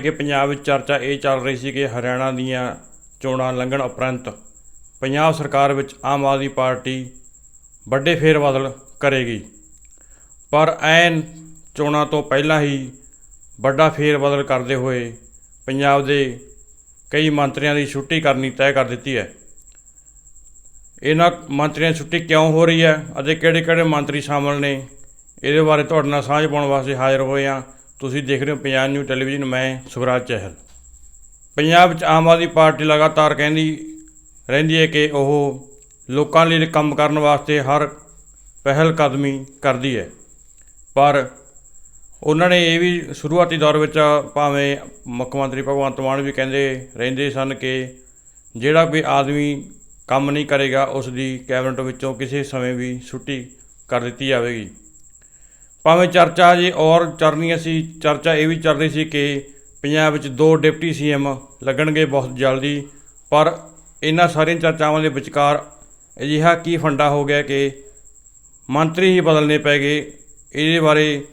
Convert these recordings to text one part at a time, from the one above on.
ਜਿਵੇਂ ਕਿ ਪੰਜਾਬ ਵਿੱਚ ਚਰਚਾ ਇਹ ਚੱਲ ਰਹੀ ਸੀ ਕਿ ਹਰਿਆਣਾ ਦੀਆਂ ਚੋਣਾਂ ਲੰਘਣ ਉਪਰੰਤ ਪੰਜਾਬ ਸਰਕਾਰ ਵਿੱਚ ਆਮ ਆਦਮੀ ਪਾਰਟੀ ਵੱਡੇ ਫੇਰਬਦਲ ਕਰੇਗੀ। ਪਰ ਐਨ ਚੋਣਾਂ ਤੋਂ ਪਹਿਲਾਂ ਹੀ ਵੱਡਾ ਫੇਰਬਦਲ ਕਰਦੇ ਹੋਏ ਪੰਜਾਬ ਦੇ ਕਈ ਮੰਤਰੀਆਂ ਦੀ ਛੁੱਟੀ ਕਰਨੀ ਤੈਅ ਕਰ ਦਿੱਤੀ ਹੈ। ਇਹਨਾਂ ਮੰਤਰੀਆਂ ਦੀ ਛੁੱਟੀ ਕਿਉਂ ਹੋ ਰਹੀ ਹੈ ਅਤੇ ਕਿਹੜੇ-ਕਿਹੜੇ ਮੰਤਰੀ ਸ਼ਾਮਲ ਨੇ? ਇਹਦੇ ਬਾਰੇ ਤੁਹਾਡੇ ਨਾਲ ਸਾਂਝ ਪਾਉਣ ਵਾਸਤੇ ਹਾਜ਼ਰ ਹੋਏ ਹਾਂ। ਤੁਸੀਂ ਦੇਖ ਰਹੇ ਹੋ ਪੰਜਾਬ ਨਿਊ ਟੈਲੀਵਿਜ਼ਨ, ਮੈਂ ਸੁਖਰਾਜ ਚਹਿਲ। ਪੰਜਾਬ ਵਿੱਚ ਆਮ ਆਦਮੀ ਪਾਰਟੀ ਲਗਾਤਾਰ ਕਹਿੰਦੀ ਰਹਿੰਦੀ ਹੈ ਕਿ ਉਹ ਲੋਕਾਂ ਲਈ ਕੰਮ ਕਰਨ ਵਾਸਤੇ ਹਰ ਪਹਿਲ ਕਦਮੀ ਕਰਦੀ ਹੈ। ਪਰ ਉਹਨਾਂ ਨੇ ਇਹ ਵੀ ਸ਼ੁਰੂਆਤੀ ਦੌਰ ਵਿੱਚ ਭਾਵੇਂ ਮੁੱਖ ਮੰਤਰੀ ਭਗਵੰਤ ਮਾਨ ਵੀ ਕਹਿੰਦੇ ਰਹਿੰਦੇ ਸਨ ਕਿ ਜਿਹੜਾ ਵੀ ਆਦਮੀ ਕੰਮ ਨਹੀਂ ਕਰੇਗਾ, ਉਸ ਦੀ ਕੈਬਨਿਟ ਵਿੱਚੋਂ ਕਿਸੇ ਸਮੇਂ ਵੀ ਛੁੱਟੀ ਕਰ ਦਿੱਤੀ ਜਾਵੇਗੀ। ਭਾਵੇਂ ਚਰਚਾ ਜੇ ਔਰ ਚੱਲਣੀ ਸੀ ਚਰਚਾ ਇਹ ਵੀ ਚੱਲ ਰਹੀ ਸੀ ਕਿ ਪੰਜਾਬ ਵਿੱਚ ਦੋ ਡਿਪਟੀ ਸੀਐਮ ਲੱਗਣਗੇ ਬਹੁਤ ਜਲਦੀ, ਪਰ ਇਹਨਾਂ ਸਾਰੀਆਂ ਚਰਚਾਵਾਂ ਦੇ ਵਿਚਕਾਰ ਅਜਿਹਾ ਕੀ ਫੰਡਾ ਹੋ ਗਿਆ ਕਿ ਮੰਤਰੀ ਹੀ ਬਦਲਨੇ ਪੈ ਗਏ। ਇਹਦੇ ਬਾਰੇ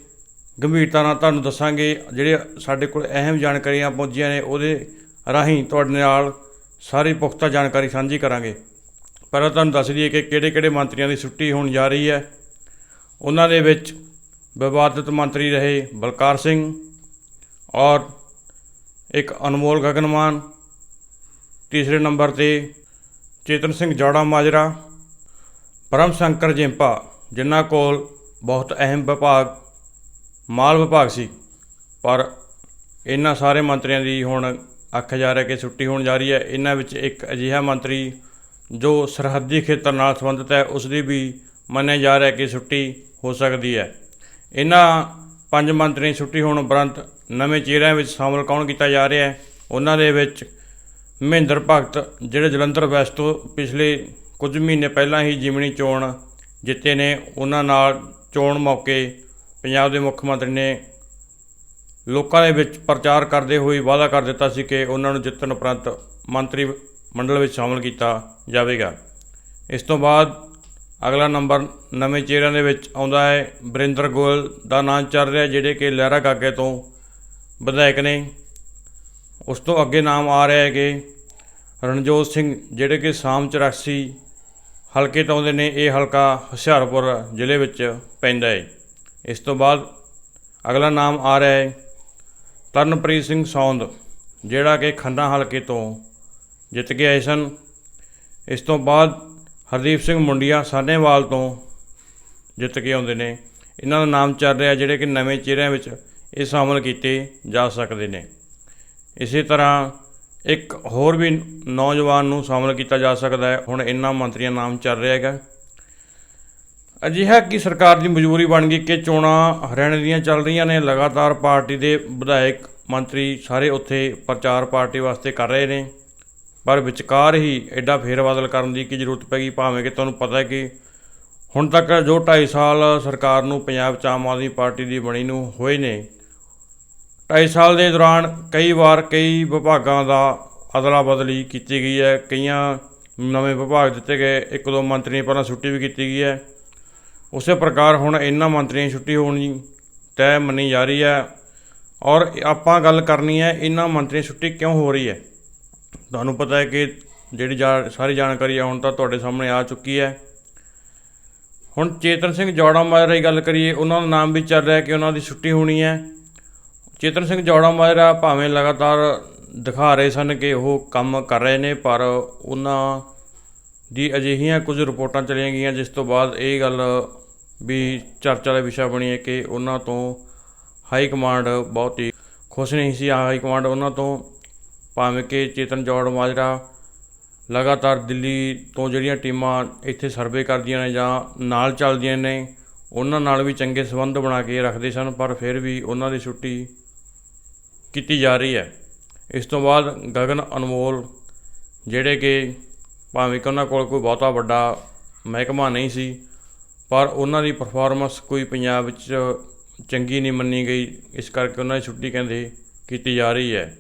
ਗੰਭੀਰਤਾ ਨਾਲ ਤੁਹਾਨੂੰ ਦੱਸਾਂਗੇ। ਜਿਹੜੇ ਸਾਡੇ ਕੋਲ ਅਹਿਮ ਜਾਣਕਾਰੀਆਂ ਪਹੁੰਚੀਆਂ ਨੇ, ਉਹਦੇ ਰਾਹੀਂ ਤੁਹਾਡੇ ਨਾਲ ਸਾਰੀ ਪੁਖਤਾ ਜਾਣਕਾਰੀ ਸਾਂਝੀ ਕਰਾਂਗੇ। ਪਰ ਤੁਹਾਨੂੰ ਦੱਸ ਦਈਏ ਕਿ ਕਿਹੜੇ-ਕਿਹੜੇ ਮੰਤਰੀਆਂ ਦੀ ਛੁੱਟੀ ਹੋਣ ਜਾ ਰਹੀ ਹੈ। ਉਹਨਾਂ ਦੇ ਵਿੱਚ ਵਿਵਾਦਿਤ ਮੰਤਰੀ ਰਹੇ ਬਲਕਾਰ ਸਿੰਘ ਔਰ ਇੱਕ ਅਨਮੋਲ ਗਗਨਮਾਨ, ਤੀਸਰੇ ਨੰਬਰ ਤੇ ਚੇਤਨ ਸਿੰਘ ਜੋੜਾ ਮਾਜਰਾ, ਪਰਮ ਸ਼ੰਕਰ ਜਿੰਪਾ ਜਿਨ੍ਹਾਂ ਕੋਲ ਬਹੁਤ ਅਹਿਮ ਵਿਭਾਗ, ਮਾਲ ਵਿਭਾਗ ਸੀ, ਪਰ ਇਹਨਾਂ ਸਾਰੇ ਮੰਤਰੀਆਂ ਦੀ ਹੁਣ ਆਖਿਆ ਜਾ ਰਿਹਾ ਕਿ ਛੁੱਟੀ ਹੋਣ ਜਾ ਰਹੀ ਹੈ। ਇਹਨਾਂ ਵਿੱਚ ਇੱਕ ਅਜਿਹਾ ਮੰਤਰੀ ਜੋ ਸਰਹੱਦੀ ਖੇਤਰ ਨਾਲ ਸੰਬੰਧਿਤ ਹੈ ਉਸ ਦੀ ਵੀ ਮੰਨਿਆ ਜਾ ਰਿਹਾ ਕਿ ਛੁੱਟੀ ਹੋ ਸਕਦੀ ਹੈ। ਇਹਨਾਂ ਪੰਜ ਮੰਤਰੀਆਂ ਦੀ ਛੁੱਟੀ ਹੋਣ ਉਪਰੰਤ ਨਵੇਂ ਚਿਹਰਿਆਂ ਵਿੱਚ ਸ਼ਾਮਲ ਕੌਣ ਕੀਤਾ ਜਾ ਰਿਹਾ ਹੈ? ਉਹਨਾਂ ਦੇ ਵਿੱਚ ਮਹਿੰਦਰ ਭਗਤ, ਜਿਹੜੇ ਜਲੰਧਰ ਵੈਸਟ ਤੋਂ ਪਿਛਲੇ ਕੁਝ ਮਹੀਨੇ ਪਹਿਲਾਂ ਹੀ ਜਿਮਣੀ ਚੋਣ ਜਿੱਤੇ ਨੇ, ਉਹਨਾਂ ਨਾਲ ਚੋਣ ਮੌਕੇ ਪੰਜਾਬ ਦੇ ਮੁੱਖ ਮੰਤਰੀ ਨੇ ਲੋਕਾਂ ਦੇ ਵਿੱਚ ਪ੍ਰਚਾਰ ਕਰਦੇ ਹੋਏ ਵਾਅਦਾ ਕਰ ਦਿੱਤਾ ਸੀ ਕਿ ਉਹਨਾਂ ਨੂੰ ਜਿੱਤਣ ਉਪਰੰਤ ਮੰਤਰੀ ਮੰਡਲ ਵਿੱਚ ਸ਼ਾਮਲ ਕੀਤਾ ਜਾਵੇਗਾ। ਇਸ ਤੋਂ ਬਾਅਦ ਅਗਲਾ ਨੰਬਰ ਨਵੇਂ ਚਿਹਰਿਆਂ ਦੇ ਵਿੱਚ ਆਉਂਦਾ ਹੈ। ਬਰਿੰਦਰ ਗੋਇਲ ਦਾ ਨਾਮ ਚੱਲ ਰਿਹਾ, ਜਿਹੜੇ ਕਿ ਲਹਿਰਾ ਗਾਗੇ ਤੋਂ ਵਿਧਾਇਕ ਨੇ। ਉਸ ਤੋਂ ਅੱਗੇ ਨਾਮ ਆ ਰਿਹਾ ਹੈ ਕਿ ਰਣਜੋਤ ਸਿੰਘ, ਜਿਹੜੇ ਕਿ ਸਾਮ 84 ਹਲਕੇ ਤੋਂ ਆਉਂਦੇ ਨੇ, ਇਹ ਹਲਕਾ ਹੁਸ਼ਿਆਰਪੁਰ ਜ਼ਿਲ੍ਹੇ ਵਿੱਚ ਪੈਂਦਾ ਹੈ। ਇਸ ਤੋਂ ਬਾਅਦ ਅਗਲਾ ਨਾਮ ਆ ਰਿਹਾ ਹੈ ਤਰਨਪ੍ਰੀਤ ਸਿੰਘ ਸੌਂਦ, ਜਿਹੜਾ ਕਿ ਖੰਨਾ ਹਲਕੇ ਤੋਂ ਜਿੱਤ ਕੇ ਆਏ ਸਨ। ਇਸ ਤੋਂ ਬਾਅਦ ਹਰਦੀਪ ਸਿੰਘ ਮੁੰਡੀਆ ਸਾਨੇਵਾਲ ਤੋਂ ਜਿੱਤ ਕੇ ਆਉਂਦੇ ਨੇ। ਇਹਨਾਂ ਦਾ ਨਾਮ ਚੱਲ ਰਿਹਾ ਜਿਹੜੇ ਕਿ ਨਵੇਂ ਚਿਹਰਿਆਂ ਵਿੱਚ ਇਹ ਸ਼ਾਮਲ ਕੀਤੇ ਜਾ ਸਕਦੇ ਨੇ। ਇਸੇ ਤਰ੍ਹਾਂ ਇੱਕ ਹੋਰ ਵੀ ਨੌਜਵਾਨ ਨੂੰ ਸ਼ਾਮਲ ਕੀਤਾ ਜਾ ਸਕਦਾ ਹੈ। ਹੁਣ ਇਹਨਾਂ ਮੰਤਰੀਆਂ ਨਾਮ ਚੱਲ ਰਿਹਾ ਹੈਗਾ। ਅਜਿਹਾ ਕਿ ਸਰਕਾਰ ਦੀ ਮਜਬੂਰੀ ਬਣ ਗਈ ਕਿ ਚੋਣਾਂ ਹਰਿਆਣੇ ਦੀਆਂ ਚੱਲ ਰਹੀਆਂ ਨੇ। ਲਗਾਤਾਰ ਪਾਰਟੀ ਦੇ ਵਿਧਾਇਕ ਮੰਤਰੀ ਸਾਰੇ ਉੱਥੇ ਪ੍ਰਚਾਰ ਪਾਰਟੀ ਵਾਸਤੇ ਕਰ ਰਹੇ ਨੇ। ਪਰ ਵਿਚਕਾਰ ਹੀ ਐਡਾ ਫੇਰਬਦਲ ਕਰਨ ਦੀ ਕੀ ਜ਼ਰੂਰਤ ਪੈ ਗਈ? ਭਾਵੇਂ ਕਿ ਤੁਹਾਨੂੰ ਪਤਾ ਹੈ ਕਿ ਹੁਣ ਤੱਕ ਜੋ 2.5 ਸਾਲ ਸਰਕਾਰ ਨੂੰ ਪੰਜਾਬ 'ਚ ਆਮ ਆਦਮੀ ਪਾਰਟੀ ਦੀ ਬਣੀ ਨੂੰ ਹੋਏ ਨੇ 2.5 ਸਾਲ ਦੇ ਦੌਰਾਨ ਕਈ ਵਾਰ ਕਈ ਵਿਭਾਗਾਂ ਦਾ ਅਦਲਾ ਬਦਲੀ ਕੀਤੀ ਗਈ ਹੈ। ਕਈਆਂ ਨਵੇਂ ਵਿਭਾਗ ਦਿੱਤੇ ਗਏ, ਇੱਕ ਦੋ ਮੰਤਰੀਆਂ ਪਹਿਲਾਂ ਛੁੱਟੀ ਵੀ ਕੀਤੀ ਗਈ ਹੈ। ਉਸੇ ਪ੍ਰਕਾਰ ਹੁਣ ਇਹਨਾਂ ਮੰਤਰੀਆਂ ਦੀ ਛੁੱਟੀ ਹੋਣੀ ਤੈਅ ਮੰਨੀ ਜਾ ਰਹੀ ਹੈ। ਔਰ ਆਪਾਂ ਗੱਲ ਕਰਨੀ ਹੈ, ਇਹਨਾਂ ਮੰਤਰੀਆਂ ਦੀ ਛੁੱਟੀ ਕਿਉਂ ਹੋ ਰਹੀ ਹੈ? ਤੁਹਾਨੂੰ ਪਤਾ ਹੈ ਕਿ ਜਿਹੜੀ ਜਾ ਸਾਰੀ ਜਾਣਕਾਰੀ ਹੈ ਹੁਣ ਤਾਂ ਤੁਹਾਡੇ ਸਾਹਮਣੇ ਆ ਚੁੱਕੀ ਹੈ। ਹੁਣ ਚੇਤਨ ਸਿੰਘ ਜੋੜਾ ਮਾਜਰਾ ਦੀ ਗੱਲ ਕਰੀਏ, ਉਹਨਾਂ ਦਾ ਨਾਮ ਵੀ ਚੱਲ ਰਿਹਾ ਕਿ ਉਹਨਾਂ ਦੀ ਛੁੱਟੀ ਹੋਣੀ ਹੈ। ਚੇਤਨ ਸਿੰਘ ਜੋੜਾ ਮਾਜਰਾ ਭਾਵੇਂ ਲਗਾਤਾਰ ਦਿਖਾ ਰਹੇ ਸਨ ਕਿ ਉਹ ਕੰਮ ਕਰ ਰਹੇ ਨੇ, ਪਰ ਉਹਨਾਂ ਦੀ ਅਜਿਹੀਆਂ ਕੁਝ ਰਿਪੋਰਟਾਂ ਚਲੀਆਂ ਗਈਆਂ, ਜਿਸ ਤੋਂ ਬਾਅਦ ਇਹ ਗੱਲ ਵੀ ਚਰਚਾ ਦਾ ਵਿਸ਼ਾ ਬਣੀ ਹੈ ਕਿ ਉਹਨਾਂ ਤੋਂ ਹਾਈ ਕਮਾਂਡ ਬਹੁਤ ਹੀ ਖੁਸ਼ ਨਹੀਂ ਸੀ। ਹਾਈ ਕਮਾਂਡ ਉਹਨਾਂ ਤੋਂ ਭਾਵੇਂ ਕਿ ਚੇਤਨ ਜੋੜ ਮਾਜਰਾ ਲਗਾਤਾਰ ਦਿੱਲੀ ਤੋਂ ਜਿਹੜੀਆਂ ਟੀਮਾਂ ਇੱਥੇ ਸਰਵੇ ਕਰਦੀਆਂ ਨੇ ਜਾਂ ਨਾਲ ਚੱਲਦੀਆਂ ਨੇ, ਉਹਨਾਂ ਨਾਲ ਵੀ ਚੰਗੇ ਸੰਬੰਧ ਬਣਾ ਕੇ ਰੱਖਦੇ ਸਨ, ਪਰ ਫਿਰ ਵੀ ਉਹਨਾਂ ਦੀ ਛੁੱਟੀ ਕੀਤੀ ਜਾ ਰਹੀ ਹੈ। ਇਸ ਤੋਂ ਬਾਅਦ ਗਗਨ ਅਨਮੋਲ, ਜਿਹੜੇ ਕਿ ਭਾਵੇਂ ਕਿ ਉਹਨਾਂ ਕੋਲ ਕੋਈ ਬਹੁਤਾ ਵੱਡਾ ਮਹਿਕਮਾ ਨਹੀਂ ਸੀ, ਪਰ ਉਹਨਾਂ ਦੀ ਪਰਫਾਰਮੈਂਸ ਕੋਈ ਪੰਜਾਬ ਵਿੱਚ ਚੰਗੀ ਨਹੀਂ ਮੰਨੀ ਗਈ। ਇਸ ਕਰਕੇ ਉਹਨਾਂ ਦੀ ਛੁੱਟੀ ਕਹਿੰਦੇ ਕੀਤੀ ਜਾ ਰਹੀ ਹੈ।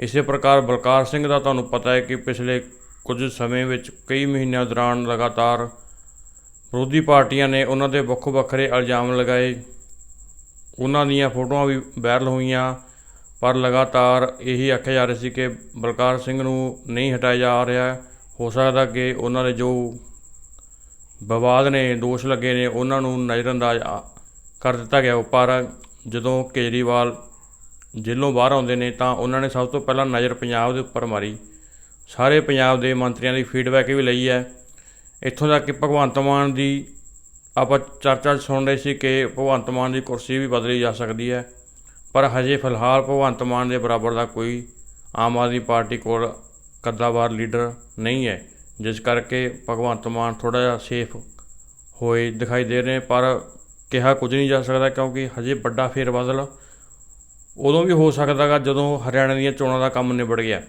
ਇਸੇ ਪ੍ਰਕਾਰ ਬਲਕਾਰ ਸਿੰਘ ਦਾ ਤੁਹਾਨੂੰ ਪਤਾ ਹੈ ਕਿ ਪਿਛਲੇ ਕੁਝ ਸਮੇਂ ਵਿੱਚ ਕਈ ਮਹੀਨਿਆਂ ਦੌਰਾਨ ਲਗਾਤਾਰ ਵਿਰੋਧੀ ਪਾਰਟੀਆਂ ਨੇ ਉਹਨਾਂ ਦੇ ਵੱਖੋ ਵੱਖਰੇ ਇਲਜ਼ਾਮ ਲਗਾਏ। ਉਹਨਾਂ ਦੀਆਂ ਫੋਟੋਆਂ ਵੀ ਵਾਇਰਲ ਹੋਈਆਂ, ਪਰ ਲਗਾਤਾਰ ਇਹੀ ਆਖਿਆ ਜਾ ਰਿਹਾ ਸੀ ਕਿ ਬਲਕਾਰ ਸਿੰਘ ਨੂੰ ਨਹੀਂ ਹਟਾਇਆ ਜਾ ਰਿਹਾ। ਹੋ ਸਕਦਾ ਕਿ ਉਹਨਾਂ ਦੇ ਜੋ ਵਿਵਾਦ ਨੇ, ਦੋਸ਼ ਲੱਗੇ ਨੇ, ਉਹਨਾਂ ਨੂੰ ਨਜ਼ਰਅੰਦਾਜ਼ ਆ- ਕਰ ਦਿੱਤਾ ਗਿਆ। ਪਰ ਜਦੋਂ ਕੇਜਰੀਵਾਲ ਜੇਲੋਂ ਬਾਹਰ ਆਉਂਦੇ ਨੇ ਤਾਂ ਉਹਨਾਂ ਨੇ ਸਭ ਤੋਂ ਪਹਿਲਾਂ ਨਜ਼ਰ ਪੰਜਾਬ ਦੇ ਉੱਪਰ ਮਾਰੀ। ਸਾਰੇ ਪੰਜਾਬ ਦੇ ਮੰਤਰੀਆਂ ਦੀ ਫੀਡਬੈਕ ਵੀ ਲਈ ਹੈ। ਇੱਥੋਂ ਤੱਕ ਕਿ ਭਗਵੰਤ ਮਾਨ ਦੀ ਆਪਾਂ ਚਰਚਾ 'ਚ ਸੁਣ ਰਹੇ ਸੀ ਕਿ ਭਗਵੰਤ ਮਾਨ ਦੀ ਕੁਰਸੀ ਵੀ ਬਦਲੀ ਜਾ ਸਕਦੀ ਹੈ। ਪਰ ਹਜੇ ਫਿਲਹਾਲ ਭਗਵੰਤ ਮਾਨ ਦੇ ਬਰਾਬਰ ਦਾ ਕੋਈ ਆਮ ਆਦਮੀ ਪਾਰਟੀ ਕੋਲ ਕੱਦਾਵਾਰ ਲੀਡਰ ਨਹੀਂ ਹੈ। ਜਿਸ ਕਰਕੇ ਭਗਵੰਤ ਮਾਨ ਥੋੜਾ ਜਿਹਾ ਸੇਫ ਹੋਏ ਦਿਖਾਈ ਦੇ ਰਹੇ ਨੇ, ਪਰ ਕਿਹਾ ਕੁਝ ਨਹੀਂ ਜਾ ਸਕਦਾ ਕਿਉਂਕਿ ਹਜੇ ਵੱਡਾ ਫੇਰ ਬਦਲ ਉਦੋਂ ਵੀ ਹੋ ਸਕਦਾਗਾ ਜਦੋਂ ਹਰਿਆਣਾ ਦੀਆਂ ਚੋਣਾਂ ਦਾ ਕੰਮ ਨਿਬੜ ਗਿਆ।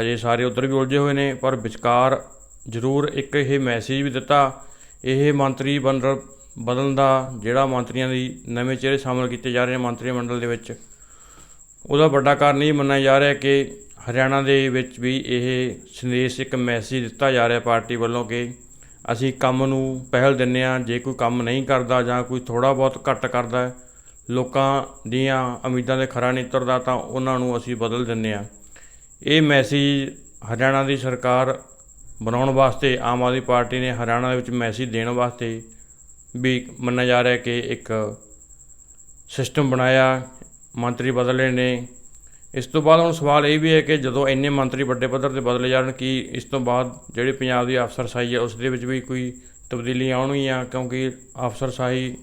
ਹਜੇ ਸਾਰੇ ਉੱਧਰ ਵੀ ਉਲਝੇ ਹੋਏ ਨੇ, ਪਰ ਵਿਚਕਾਰ ਜ਼ਰੂਰ ਇੱਕ ਇਹ ਮੈਸੇਜ ਵੀ ਦਿੱਤਾ, ਇਹ ਮੰਤਰੀ ਬੰਦਰ ਬਦਲਣ ਦਾ ਜਿਹੜਾ ਮੰਤਰੀਆਂ ਦੀ ਨਵੇਂ ਚਿਹਰੇ ਸ਼ਾਮਲ ਕੀਤੇ ਜਾ ਰਹੇ ਨੇ ਮੰਤਰੀ ਮੰਡਲ ਦੇ ਵਿੱਚ। ਉਹਦਾ ਵੱਡਾ ਕਾਰਨ ਇਹ ਮੰਨਿਆ ਜਾ ਰਿਹਾ ਕਿ ਹਰਿਆਣਾ ਦੇ ਵਿੱਚ ਵੀ ਇਹ ਸੰਦੇਸ਼, ਇੱਕ ਮੈਸੇਜ ਦਿੱਤਾ ਜਾ ਰਿਹਾ ਪਾਰਟੀ ਵੱਲੋਂ ਕਿ ਅਸੀਂ ਕੰਮ ਨੂੰ ਪਹਿਲ ਦਿੰਨੇ ਆ ਜੇ ਕੋਈ ਕੰਮ ਨਹੀਂ ਕਰਦਾ ਜਾਂ ਕੋਈ ਥੋੜਾ ਬਹੁਤ ਘੱਟ ਕਰਦਾ ਲੋਕਾਂ ਦੀਆਂ ਉਮੀਦਾਂ ਦੇ ਖਰਾ ਨਹੀਂ ਉਤਰਦਾ ਤਾਂ ਉਹਨਾਂ ਨੂੰ ਅਸੀਂ ਬਦਲ ਦਿੰਨੇ ਆ ਇਹ ਮੈਸੇਜ ਹਰਿਆਣਾ ਦੀ ਸਰਕਾਰ ਬਣਾਉਣ ਵਾਸਤੇ, ਆਮ ਆਦਮੀ ਪਾਰਟੀ ਨੇ ਹਰਿਆਣਾ ਦੇ ਵਿੱਚ ਮੈਸੇਜ ਦੇਣ ਵਾਸਤੇ ਵੀ ਮੰਨਿਆ ਜਾ ਰਿਹਾ ਕਿ ਇੱਕ ਸਿਸਟਮ ਬਣਾਇਆ, ਮੰਤਰੀ ਬਦਲੇ ਨੇ। ਇਸ ਤੋਂ ਬਾਅਦ ਹੁਣ ਸਵਾਲ ਇਹ ਵੀ ਹੈ ਕਿ ਜਦੋਂ ਇੰਨੇ ਮੰਤਰੀ ਵੱਡੇ ਪੱਧਰ ਤੇ ਬਦਲੇ ਜਾਣ, ਕੀ ਇਸ ਤੋਂ ਬਾਅਦ ਜਿਹੜੀ ਪੰਜਾਬ ਦੀ ਅਫਸਰਸ਼ਾਹੀ ਹੈ, ਉਸ ਦੇ ਵਿੱਚ ਵੀ ਕੋਈ ਤਬਦੀਲੀ ਆਉਣਗੀਆਂ? ਕਿਉਂਕਿ ਅਫਸਰਸ਼ਾਹੀ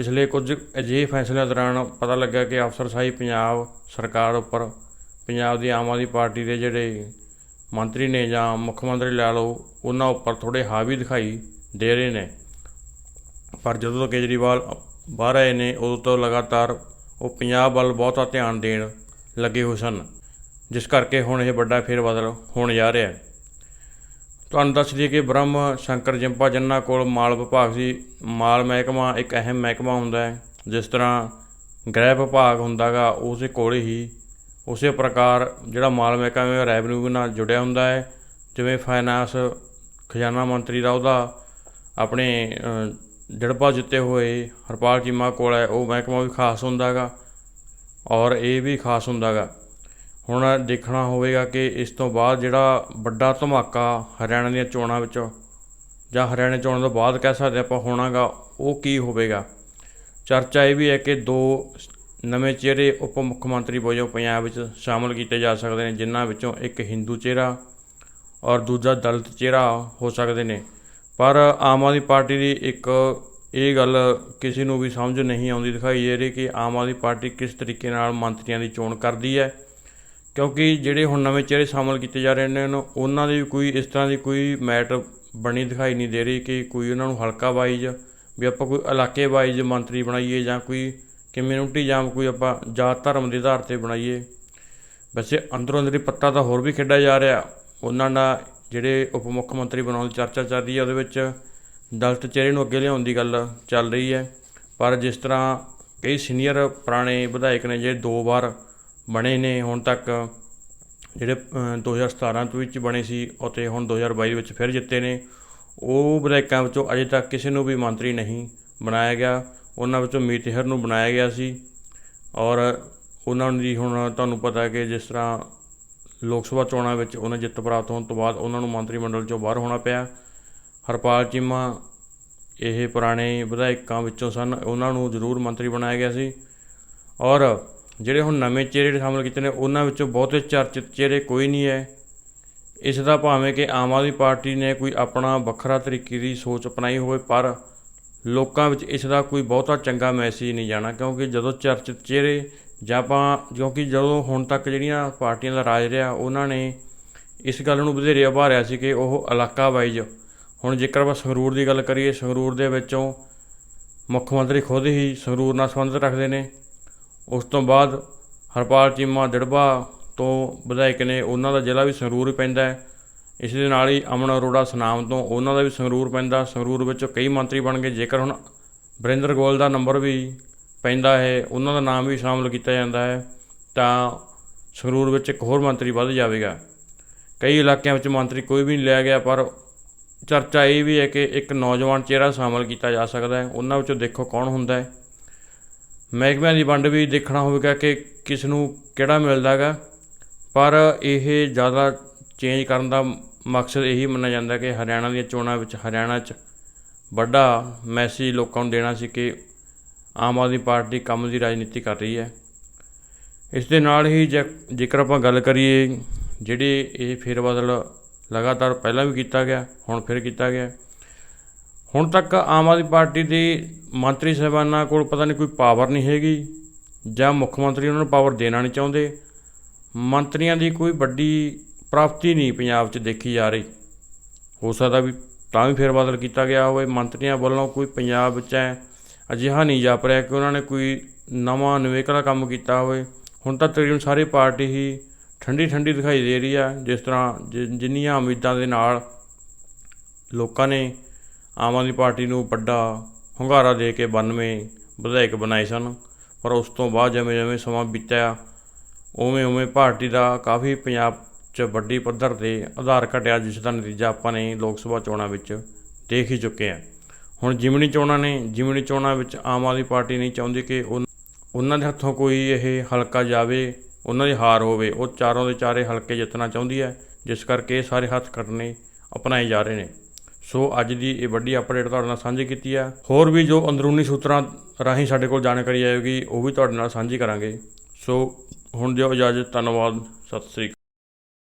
ਪਿਛਲੇ ਕੁਝ ਅਜਿਹੇ ਫੈਸਲਿਆਂ ਦੌਰਾਨ ਪਤਾ ਲੱਗਾ ਕਿ ਅਫਸਰਸ਼ਾਹੀ ਪੰਜਾਬ ਸਰਕਾਰ ਉੱਪਰ ਪੰਜਾਬ ਦੀ ਆਮ ਆਦਮੀ ਪਾਰਟੀ ਦੇ ਜਿਹੜੇ ਮੰਤਰੀ ਨੇ ਜਾਂ ਮੁੱਖ ਮੰਤਰੀ ਲਾ ਲਓ, ਉਹਨਾਂ ਉੱਪਰ ਥੋੜੇ ਹਾਵੀ ਦਿਖਾਈ ਦੇ ਰਹੇ ਨੇ। ਪਰ ਜਦੋਂ ਤੋਂ ਕੇਜਰੀਵਾਲ ਬਾਹਰ ਆਏ ਨੇ, ਉਦੋਂ ਤੋਂ ਲਗਾਤਾਰ ਉਹ ਪੰਜਾਬ ਵੱਲ ਬਹੁਤਾ ਧਿਆਨ ਦੇਣ ਲੱਗੇ ਹੋਏ ਸਨ, ਜਿਸ ਕਰਕੇ ਹੁਣ ਇਹ ਵੱਡਾ ਫੇਰ ਬਦਲ ਹੋਣ ਜਾ ਰਿਹਾ ਹੈ। ਤੁਹਾਨੂੰ ਦੱਸ ਦਈਏ ਕਿ ਬ੍ਰਹਮ ਸ਼ੰਕਰ ਜਿੰਪਾ ਜੰਨਾ ਕੋਲ ਮਾਲ ਵਿਭਾਗ ਸੀ ਮਾਲ ਮਹਿਕਮਾ ਇੱਕ ਅਹਿਮ ਮਹਿਕਮਾ ਹੁੰਦਾ ਹੈ ਜਿਸ ਤਰ੍ਹਾਂ ਗ੍ਰਹਿ ਵਿਭਾਗ ਹੁੰਦਾਗਾ ਉਸੇ ਕੋਲ ਹੀ ਉਸੇ ਪ੍ਰਕਾਰ ਜਿਹੜਾ ਮਾਲ ਮਹਿਕਮਾ ਰੈਵਨਿਊ ਨਾਲ ਜੁੜਿਆ ਹੁੰਦਾ ਹੈ ਜਿਵੇਂ ਫਾਈਨਾਂਸ ਖਜ਼ਾਨਾ ਮੰਤਰੀ ਦਾ ਉਹਦਾ ਆਪਣੇ ਅ, ਜੜਪਾ ਜਿੱਤੇ ਹੋਏ ਹਰਪਾਲ ਚੀਮਾ ਕੋਲ ਹੈ ਉਹ ਮਹਿਕਮਾ ਵੀ ਖਾਸ ਹੁੰਦਾਗਾ ਔਰ ਇਹ ਵੀ ਖਾਸ ਹੁੰਦਾਗਾ। ਹੁਣ ਦੇਖਣਾ ਹੋਵੇਗਾ ਕਿ ਇਸ ਤੋਂ ਬਾਅਦ ਜਿਹੜਾ ਵੱਡਾ ਧਮਾਕਾ ਹਰਿਆਣਾ ਦੀਆਂ ਚੋਣਾਂ ਵਿੱਚ ਜਾਂ ਹਰਿਆਣਾ ਚੋਣਾਂ ਤੋਂ ਬਾਅਦ ਕਹਿ ਸਕਦੇ ਆਪਾਂ ਹੋਣਾਗਾ, ਉਹ ਕੀ ਹੋਵੇਗਾ? ਚਰਚਾ ਇਹ ਵੀ ਹੈ ਕਿ ਦੋ ਨਵੇਂ ਚਿਹਰੇ ਉਪ ਮੁੱਖ ਮੰਤਰੀ ਵਜੋਂ ਪੰਜਾਬ ਵਿੱਚ ਸ਼ਾਮਲ ਕੀਤੇ ਜਾ ਸਕਦੇ ਨੇ, ਜਿਨ੍ਹਾਂ ਵਿੱਚੋਂ ਇੱਕ ਹਿੰਦੂ ਚਿਹਰਾ ਔਰ ਦੂਜਾ ਦਲਿਤ ਚਿਹਰਾ ਹੋ ਸਕਦੇ ਨੇ। ਪਰ ਆਮ ਆਦਮੀ ਪਾਰਟੀ ਦੀ ਇੱਕ ਇਹ ਗੱਲ ਕਿਸੇ ਨੂੰ ਵੀ ਸਮਝ ਨਹੀਂ ਆਉਂਦੀ ਦਿਖਾਈ ਦੇ ਰਹੀ ਕਿ ਆਮ ਆਦਮੀ ਪਾਰਟੀ ਕਿਸ ਤਰੀਕੇ ਨਾਲ ਮੰਤਰੀਆਂ ਦੀ ਚੋਣ ਕਰਦੀ ਹੈ। ਕਿਉਂਕਿ ਜਿਹੜੇ ਹੁਣ ਨਵੇਂ ਚਿਹਰੇ ਸ਼ਾਮਲ ਕੀਤੇ ਜਾ ਰਹੇ ਨੇ, ਉਹਨਾਂ- ਉਹਨਾਂ ਦੀ ਵੀ ਕੋਈ ਇਸ ਤਰ੍ਹਾਂ ਦੀ ਕੋਈ ਮੈਟਰ ਬਣੀ ਦਿਖਾਈ ਨਹੀਂ ਦੇ ਰਹੀ ਕਿ ਕੋਈ ਉਹਨਾਂ ਨੂੰ ਹਲਕਾ ਵਾਈਜ਼ ਵੀ ਆਪਾਂ ਕੋਈ ਇਲਾਕੇ ਵਾਈਜ਼ ਮੰਤਰੀ ਬਣਾਈਏ ਜਾਂ ਕੋਈ ਕਮਿਊਨਿਟੀ ਜਾਂ ਕੋਈ ਆਪਾਂ ਜਾਤ ਧਰਮ ਦੇ ਆਧਾਰ ਤੇ ਬਣਾਈਏ। ਵੈਸੇ ਅੰਦਰੋਂ ਅੰਦਰੀ ਪੱਤਾ ਤਾਂ ਹੋਰ ਵੀ ਖੇਡਿਆ ਜਾ ਰਿਹਾ। ਉਹਨਾਂ ਦਾ ਜਿਹੜੇ ਉਪ ਮੁੱਖ ਮੰਤਰੀ ਬਣਾਉਣ ਦੀ ਚਰਚਾ ਚੱਲ ਰਹੀ ਹੈ, ਉਹਦੇ ਵਿੱਚ ਦਲਤ ਚਿਹਰੇ ਨੂੰ ਅੱਗੇ ਲਿਆਉਣ ਦੀ ਗੱਲ ਚੱਲ ਰਹੀ ਹੈ। ਪਰ ਜਿਸ ਤਰ੍ਹਾਂ ਕਈ ਸੀਨੀਅਰ ਪੁਰਾਣੇ ਵਿਧਾਇਕ ਨੇ, ਜਿਹੜੇ ਦੋ ਵਾਰ ਬਣੇ ਨੇ ਹੁਣ ਤੱਕ ਜਿਹੜੇ ਅ, 2017 ਤੋਂ ਵਿੱਚ ਬਣੇ ਸੀ ਅਤੇ ਹੁਣ 2022 ਦੇ ਵਿੱਚ ਫਿਰ ਜਿੱਤੇ ਨੇ ਉਹ ਵਿਧਾਇਕਾਂ ਵਿੱਚੋਂ ਅਜੇ ਤੱਕ ਕਿਸੇ ਨੂੰ ਵੀ ਮੰਤਰੀ ਨਹੀਂ ਬਣਾਇਆ ਗਿਆ। ਉਹਨਾਂ ਵਿੱਚੋਂ ਮੀਤਹਿਰ ਨੂੰ ਬਣਾਇਆ ਗਿਆ ਸੀ। ਔਰ ਉਹਨਾਂ ਦੀ ਹੁਣ ਤੁਹਾਨੂੰ ਪਤਾ ਹੈ ਕਿ ਜਿਸ ਤਰ੍ਹਾਂ ਲੋਕ ਸਭਾ ਚੋਣਾਂ ਵਿੱਚ ਉਹਨਾਂ ਜਿੱਤ ਪ੍ਰਾਪਤ ਹੋਣ ਤੋਂ ਬਾਅਦ ਉਹਨਾਂ ਨੂੰ ਮੰਤਰੀ ਮੰਡਲ ਚੋਂ ਬਾਹਰ ਹੋਣਾ ਪਿਆ। ਹਰਪਾਲ ਚੀਮਾ ਇਹ ਪੁਰਾਣੇ ਵਿਧਾਇਕਾਂ ਵਿੱਚੋਂ ਸਨ। ਉਹਨਾਂ ਨੂੰ ਜ਼ਰੂਰ ਮੰਤਰੀ ਬਣਾਇਆ ਗਿਆ ਸੀ। ਔਰ ਜਿਹੜੇ ਹੁਣ ਨਵੇਂ ਚਿਹਰੇ ਸ਼ਾਮਲ ਕੀਤੇ ਨੇ, ਉਹਨਾਂ ਵਿੱਚੋਂ ਬਹੁਤੇ ਚਰਚਿਤ ਚਿਹਰੇ ਕੋਈ ਨਹੀਂ ਹੈ। ਇਸ ਦਾ ਭਾਵੇਂ ਕਿ ਆਮ ਆਦਮੀ ਪਾਰਟੀ ਨੇ ਕੋਈ ਆਪਣਾ ਵੱਖਰਾ ਤਰੀਕੇ ਦੀ ਸੋਚ ਅਪਣਾਈ ਹੋਵੇ, ਪਰ ਲੋਕਾਂ ਵਿੱਚ ਇਸ ਦਾ ਕੋਈ ਬਹੁਤਾ ਚੰਗਾ ਮੈਸੇਜ ਨਹੀਂ ਜਾਣਾ, ਕਿਉਂਕਿ ਜਦੋਂ ਚਰਚਿਤ ਚਿਹਰੇ ਜਾਂ ਆਪਾਂ, ਕਿਉਂਕਿ ਜਦੋਂ ਹੁਣ ਤੱਕ ਜਿਹੜੀਆਂ ਪਾਰਟੀਆਂ ਦਾ ਰਾਜ ਰਿਹਾ, ਉਹਨਾਂ ਨੇ ਇਸ ਗੱਲ ਨੂੰ ਵਧੇਰੇ ਉਭਾਰਿਆ ਸੀ ਕਿ ਉਹ ਇਲਾਕਾ ਵਾਈਜ਼, ਹੁਣ ਜੇਕਰ ਆਪਾਂ ਸੰਗਰੂਰ ਦੀ ਗੱਲ ਕਰੀਏ, ਸੰਗਰੂਰ ਦੇ ਵਿੱਚੋਂ ਮੁੱਖ ਮੰਤਰੀ ਖੁਦ ਹੀ ਸੰਗਰੂਰ ਨਾਲ ਸੰਬੰਧ ਰੱਖਦੇ ਨੇ। ਉਸ ਤੋਂ ਬਾਅਦ ਹਰਪਾਲ ਚੀਮਾ ਦਿੜਬਾ ਤੋਂ ਵਿਧਾਇਕ ਨੇ ਉਹਨਾਂ ਦਾ ਜ਼ਿਲ੍ਹਾ ਵੀ ਸੰਗਰੂਰ ਪੈਂਦਾ ਹੈ। ਇਸ ਦੇ ਨਾਲ ਹੀ ਅਮਨ ਅਰੋੜਾ ਸੁਨਾਮ ਤੋਂ ਉਹਨਾਂ ਦਾ ਵੀ ਸੰਗਰੂਰ ਪੈਂਦਾ ਸੰਗਰੂਰ ਵਿੱਚੋਂ ਕਈ ਮੰਤਰੀ ਬਣ ਗਏ। ਜੇਕਰ ਹੁਣ ਵਰਿੰਦਰ ਗੋਲ ਦਾ ਨੰਬਰ ਵੀ ਪੈਂਦਾ ਹੈ, ਉਹਨਾਂ ਦਾ ਨਾਮ ਵੀ ਸ਼ਾਮਲ ਕੀਤਾ ਜਾਂਦਾ ਹੈ, ਤਾਂ ਸੰਗਰੂਰ ਵਿੱਚ ਇੱਕ ਹੋਰ ਮੰਤਰੀ ਵੱਧ ਜਾਵੇਗਾ। ਕਈ ਇਲਾਕਿਆਂ ਵਿੱਚ ਮੰਤਰੀ ਕੋਈ ਵੀ ਨਹੀਂ ਲਿਆ ਗਿਆ, ਪਰ ਚਰਚਾ ਇਹ ਵੀ ਹੈ ਕਿ ਇੱਕ ਨੌਜਵਾਨ ਚਿਹਰਾ ਸ਼ਾਮਲ ਕੀਤਾ ਜਾ ਸਕਦਾ ਹੈ। ਉਹਨਾਂ ਵਿੱਚੋਂ ਦੇਖੋ ਕੌਣ ਹੁੰਦਾ ਹੈ। ਮਹਿਕਮਿਆਂ ਦੀ ਵੰਡ ਵੀ ਦੇਖਣਾ ਹੋਵੇਗਾ ਕਿ ਕਿਸ ਨੂੰ ਕਿਹੜਾ ਮਿਲਦਾ ਗਾ ਪਰ ਇਹ ਜ਼ਿਆਦਾ ਚੇਂਜ ਕਰਨ ਦਾ ਮਕਸਦ ਇਹੀ ਮੰਨਿਆ ਜਾਂਦਾ ਕਿ ਹਰਿਆਣਾ ਦੀਆਂ ਚੋਣਾਂ ਵਿੱਚ ਹਰਿਆਣਾ 'ਚ ਵੱਡਾ ਮੈਸੇਜ ਲੋਕਾਂ ਨੂੰ ਦੇਣਾ ਸੀ ਕਿ ਆਮ ਆਦਮੀ ਪਾਰਟੀ ਕੰਮ ਦੀ ਰਾਜਨੀਤੀ ਕਰ ਰਹੀ ਹੈ। ਇਸ ਦੇ ਨਾਲ ਹੀ ਜੇ- ਜੇਕਰ ਆਪਾਂ ਗੱਲ ਕਰੀਏ, ਜਿਹੜੇ ਇਹ ਫੇਰ ਫੇਰਬਦਲ ਲਗਾਤਾਰ ਪਹਿਲਾਂ ਵੀ ਕੀਤਾ ਗਿਆ, ਹੁਣ ਫਿਰ ਕੀਤਾ ਗਿਆ ਹੁਣ ਤੱਕ ਆਮ ਆਦਮੀ ਪਾਰਟੀ ਦੇ ਮੰਤਰੀ ਸਾਹਿਬਾਨਾਂ ਕੋਲ ਪਤਾ ਨਹੀਂ ਕੋਈ ਪਾਵਰ ਨਹੀਂ ਹੈਗੀ ਜਾਂ ਮੁੱਖ ਮੰਤਰੀ ਉਹਨਾਂ ਨੂੰ ਪਾਵਰ ਦੇਣਾ ਨਹੀਂ ਚਾਹੁੰਦੇ। ਮੰਤਰੀਆਂ ਦੀ ਕੋਈ ਵੱਡੀ ਪ੍ਰਾਪਤੀ ਨਹੀਂ ਪੰਜਾਬ 'ਚ ਦੇਖੀ ਜਾ ਰਹੀ। ਹੋ ਸਕਦਾ ਵੀ ਤਾਂ ਵੀ ਫੇਰਬਦਲ ਕੀਤਾ ਗਿਆ ਹੋਵੇ। ਮੰਤਰੀਆਂ ਵੱਲੋਂ ਕੋਈ ਪੰਜਾਬ 'ਚ ਐ ਅਜਿਹਾ ਨਹੀਂ ਜਾਪ ਰਿਹਾ ਕਿ ਉਹਨਾਂ ਨੇ ਕੋਈ ਨਵਾਂ ਨਿਵੇਕਲਾ ਕੰਮ ਕੀਤਾ ਹੋਵੇ। ਹੁਣ ਤਾਂ ਤਕਰੀਬਨ ਸਾਰੀ ਪਾਰਟੀ ਹੀ ਠੰਡੀ ਠੰਡੀ ਦਿਖਾਈ ਦੇ ਰਹੀ ਆ। ਜਿਸ ਤਰ੍ਹਾਂ ਜਿ- ਜਿੰਨੀਆਂ ਉਮੀਦਾਂ ਦੇ ਨਾਲ ਲੋਕਾਂ ਨੇ ਆਮ ਆਦਮੀ ਪਾਰਟੀ ਨੂੰ ਵੱਡਾ ਹੁੰਗਾਰਾ ਦੇ ਕੇ 92 ਵਿਧਾਇਕ ਬਣਾਏ ਸਨ। ਪਰ ਉਸ ਤੋਂ ਬਾਅਦ ਜਿਵੇਂ ਜਿਵੇਂ ਸਮਾਂ ਬੀਤਿਆ, ਉਵੇਂ ਉਵੇਂ ਪਾਰਟੀ ਦਾ ਕਾਫੀ ਪੰਜਾਬ 'ਚ ਵੱਡੀ ਪੱਧਰ ਤੇ ਆਧਾਰ ਘਟਿਆ, ਜਿਸ ਦਾ ਨਤੀਜਾ ਆਪਾਂ ਨੇ ਲੋਕ ਸਭਾ ਚੋਣਾਂ ਵਿੱਚ ਦੇਖ ਹੀ ਚੁੱਕੇ ਹਾਂ। ਹੁਣ ਜਿਮਣੀ ਚੋਣਾਂ ਨੇ, ਜਿਮਣੀ ਚੋਣਾਂ ਵਿੱਚ ਆਮ ਆਦਮੀ ਪਾਰਟੀ ਨਹੀਂ ਚਾਹੁੰਦੀ ਕਿ ਉਹ ਉਹਨਾਂ ਦੇ ਹੱਥੋਂ ਕੋਈ ਇਹ ਹਲਕਾ ਜਾਵੇ ਉਹਨਾਂ ਦੀ ਹਾਰ ਹੋਵੇ, ਉਹ ਚਾਰੋਂ ਦੇ ਚਾਰੇ ਹਲਕੇ ਜਿੱਤਣਾ ਚਾਹੁੰਦੀ ਹੈ, ਜਿਸ ਕਰਕੇ ਸਾਰੇ ਹੱਥ ਕੱਟਣੇ ਅਪਣਾਏ ਜਾ ਰਹੇ ਨੇ। ਸੋ ਅੱਜ ਦੀ ਇਹ ਵੱਡੀ ਅਪਡੇਟ ਤੁਹਾਡੇ ਨਾਲ ਸਾਂਝੀ ਕੀਤੀ ਹੈ ਹੋਰ ਵੀ ਜੋ ਅੰਦਰੂਨੀ ਸੂਤਰਾਂ ਰਾਹੀਂ ਸਾਡੇ ਕੋਲ ਜਾਣਕਾਰੀ ਆਏਗੀ, ਉਹ ਵੀ ਤੁਹਾਡੇ ਨਾਲ ਸਾਂਝੀ ਕਰਾਂਗੇ। ਸੋ ਹੁਣ ਦਿਓ ਇਜਾਜ਼ਤ, ਧੰਨਵਾਦ, ਸਤਿ ਸ੍ਰੀ ਅਕਾਲ।